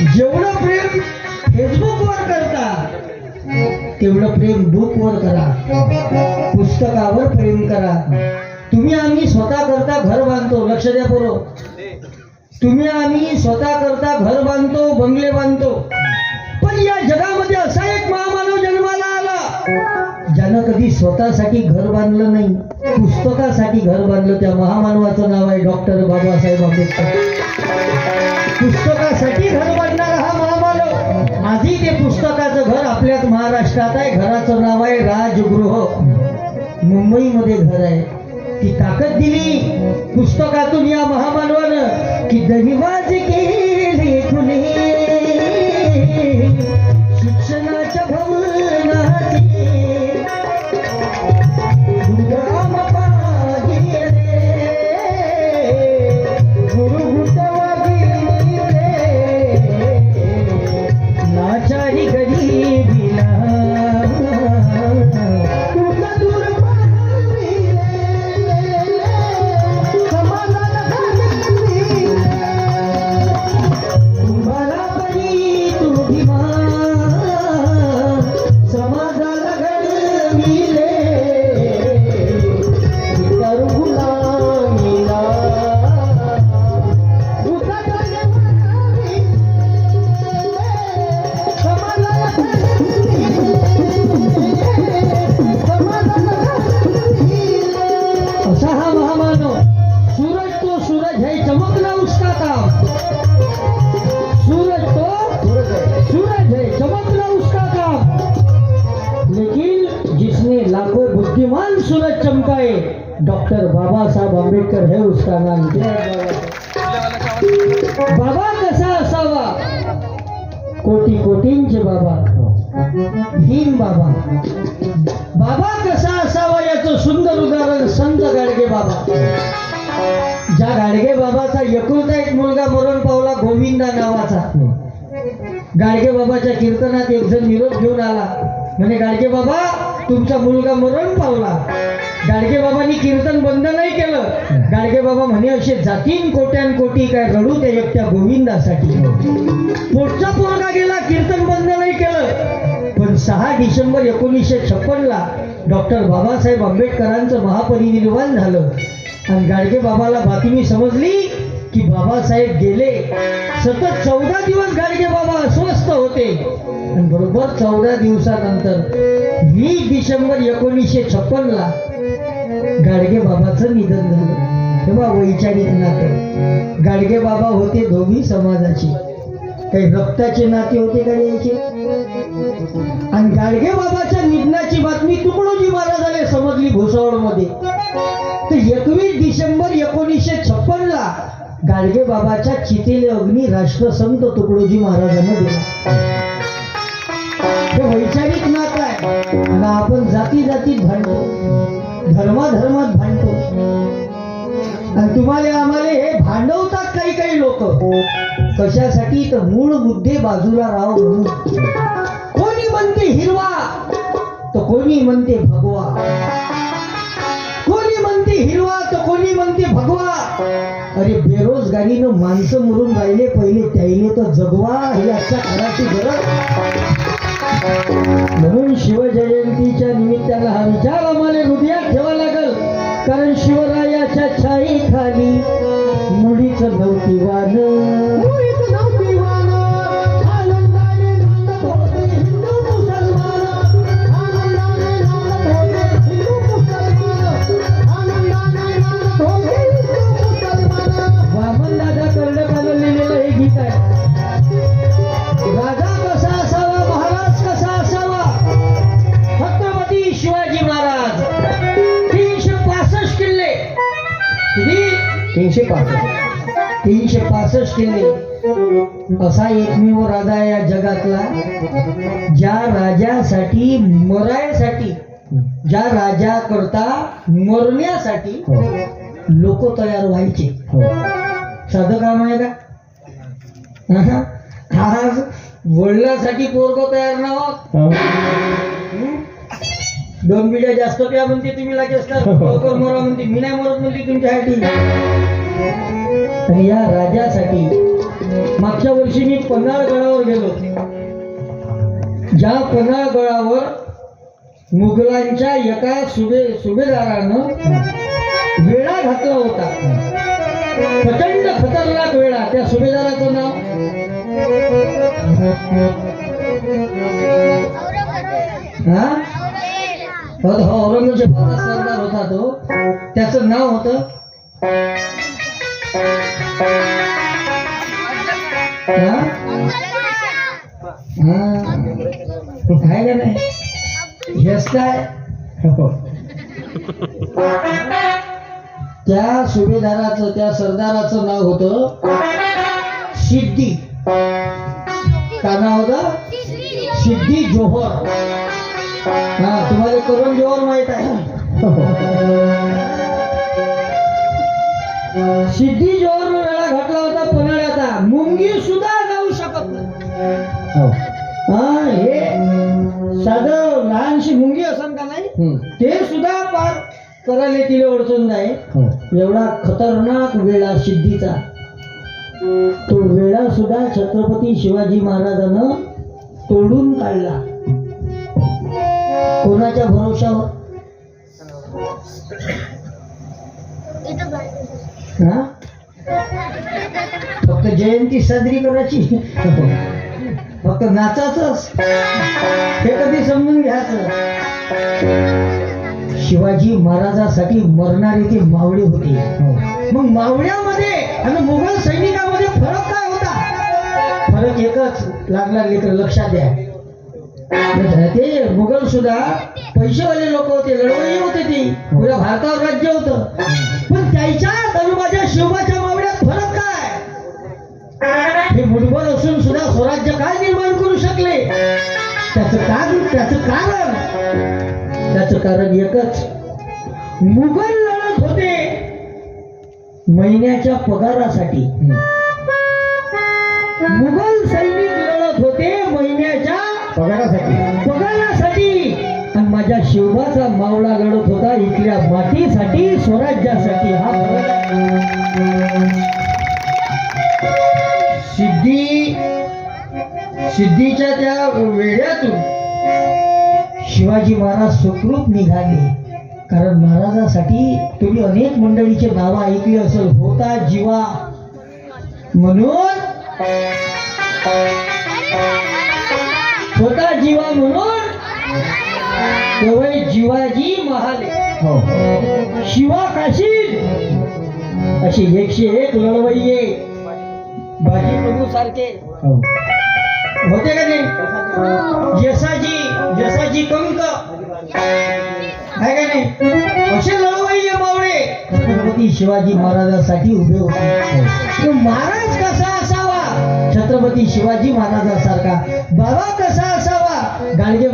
जेवढं प्रेम फेसबुकवर करता तेवढं प्रेम बुकवर करा. पुस्तकावर प्रेम करा. तुम्ही आम्ही स्वतः करता घर बांधतो लक्ष द्या पोरं. तुम्ही आम्ही स्वतः करता घर बांधतो बंगले बांधतो. पण या जगामध्ये असा एक महामानव जन्माला आला ज्यानं कधी स्वतःसाठी घर बांधलं नाही पुस्तकासाठी घर बांधलं. त्या महामानवाचं नाव आहे डॉक्टर बाबासाहेब आंबेडकर. पुस्तकासाठी घर बांधणारा हा महामानव आधी ते पुस्तकाचं घर आपल्याच महाराष्ट्रात आहे. घराचं नाव आहे राजगृह. मुंबईमध्ये घर आहे. ती ताकद दिली पुस्तकातून या महामानवानं की दहिवाज के लाखों बुद्धिमान सूरज चमकाए। डॉक्टर बाबा साहब आंबेडकर है उसका नाम बाबा। कसा असावा? कोटी कोटींचे बाबा। भीम बाबा। बाबा कसा असावा याचं सुंदर उदाहरण संत गाडगे बाबा। ज्या गाडगे बाबाचा एकुलता एक मुलगा मरण पावला गोविंदा नावाचा। गाडगे बाबाच्या कीर्तनात एक जण निरोप घेऊन आला। म्हणे गाडगे बाबा तुमचा मुलगा मरण पावला. गाडगे बाबांनी कीर्तन बंद नाही केलं. गाडगे बाबा म्हणे असे जातीन कोट्यान कोटी काय रडू ते एकट्या गोविंदासाठी. पुढचा पोरगा गेला कीर्तन बंद नाही केलं. पण सहा डिसेंबर एकोणीसशे छप्पन ला डॉक्टर बाबासाहेब आंबेडकरांचं महापरिनिर्वाण झालं. आणि गाडगे बाबाला बातमी समजली? की बाबासाहेब गेले सतत चौदा दिवस गाडगे बाबा अस्वस्थ होते. आणि बरोबर चौदा दिवसानंतर वीस डिसेंबर एकोणीसशे छप्पनला गाडगे बाबाचं निधन झालं. तेव्हा वैचारिक नातं. गाडगे बाबा होते दोन्ही समाजाचे. काही रक्ताचे नाते होते का यायचे? आणि गाडगे बाबाच्या निधनाची बातमी तुकडोजी महाराजाने समजली भुसावळमध्ये. तर एकवीस डिसेंबर एकोणीसशे छप्पन गाडगे बाबाच्या चितेले अग्नी राष्ट्रसंत तुकडोजी महाराजांना दिला. हे वैचारिक नात आहे. आणि आपण जाती जातीत भांडतो. धर्माधर्मात भांडतो. आणि तुम्हाला आम्हाला हे भांडवतात काही काही लोक. कशासाठी तर मूळ मुद्दे बाजूला राव म्हणून. कोणी म्हणते हिरवा तर कोणी म्हणते भगवा. कोणी म्हणते हिरवा तर कोणी म्हणते भगवा. अरे बेरोजगारीनं माणसं मरून राहिले पहिले त्याईले तर जगवा ही आजच्या काळाची गरज. म्हणून शिवजयंतीच्या निमित्तानं हा विचार आम्हाला हृदयात ठेवा लागल. कारण शिवरायाच्या छाई खाली मुडीच नव्हती नव्हती वान तीनशे पासष्ट. तीनशे पासष्ट किल्ले असा एकमेव राजा या जगातला ज्या राजासाठी मरायसाठी ज्या राजा करता मरण्यासाठी लोक तयार व्हायचे. साधं काम आहे का? आज वडिलांसाठी पोरग तयार ना होत. हं? दोन बिड्या जास्त प्या म्हणते तुम्ही लगेच तर लवकर मरा म्हणते मी नाही मरत म्हणते तुमच्यासाठी आणि या राजासाठी मागच्या वर्षी मी पन्हाळगडावर गेलो. ज्या पन्हाळगडावर मुघलांच्या एका सुबे सुभेदारानं वेळा घातला होता. प्रचंड खतरनाक वेळा त्या सुभेदाराचं नाव? हा? हो हो, औरंगजेबाचा सरदार होता तो. त्याचं नाव होतं काय? का नाही हेच काय? हो. त्या सुभेदाराचं त्या सरदाराचं नाव होतं सिद्धी काय नाव होतं? सिद्धी जोहर. हा तुम्हाला करण जोहर माहीत आहे. सिद्धी जोहर वेळा घातला होता पन्हाळ्याचा मुंगी सुद्धा जाऊ शकत नाही. हा. हे साधं लहानशी मुंगी असन का नाही? ते सुद्धा पार करायला तिला अडचण नाही. एवढा खतरनाक वेळा सिद्धीचा. तो वेळा सुद्धा छत्रपती शिवाजी महाराजानं तोडून काढला. कोणाच्या भरोशावर हा? फक्त जयंती साजरी करायची. फक्त नाचाच हे कधी समजून घ्यायचं? शिवाजी महाराजासाठी मरणारी ती मावळी होती. हो. मग मावळ्यामध्ये आणि मुघल सैनिकामध्ये फरक काय होता? फरक एकच. लागला लेकर लक्षात द्या. ते मुघल सुद्धा. पैसेवाले लोक होते लढवई होते ती. पुऱ्या भारतावर राज्य होतं. पण त्याच्या आणि शिवबाच्या मावड्यात फरक काय? हे मुठभर असून सुद्धा स्वराज्य काय निर्माण करू शकले? त्याच कारण त्याच कारण त्याच कारण एकच. मुघल लढत होते महिन्याच्या पगारासाठी. मुघल सैन्य पगारासाठी पगारासाठी आणि माझ्या शिवबाचा मावळा लढत होता इथल्या मातीसाठी स्वराज्यासाठी. हा सिद्धी सिद्धीच्या त्या वेड्यातून शिवाजी महाराज सुखरूप निघाले. कारण महाराजासाठी तुम्ही अनेक मंडळीचे नावं ऐकली असेल होता जीवा. म्हणून होता जीवा म्हणून केवळ जीवाजी महाले. हो. शिवा काशील अशी एकशे एक लढवय्ये बाजी प्रभू सारखे. हो. होते का नाही? यसाजी यसाजी कंक. आहे का नाही? असे लढवय्ये मावळे छत्रपती शिवाजी महाराजांसाठी उभे होते. तो महाराज कसा छत्रपती शिवाजी महाराजांसारखा बाबा कसा असावा? गाडगे